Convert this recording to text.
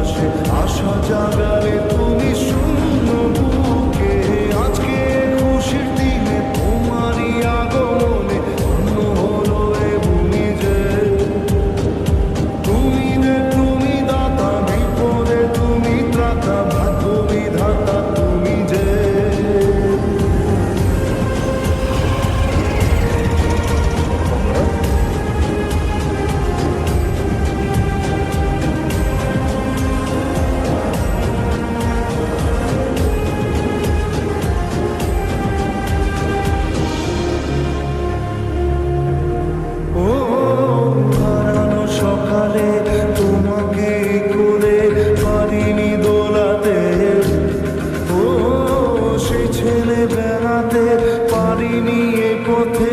উল্লাসে আশা জাগালে তুমি বেড়াতে পারিনি এ পথে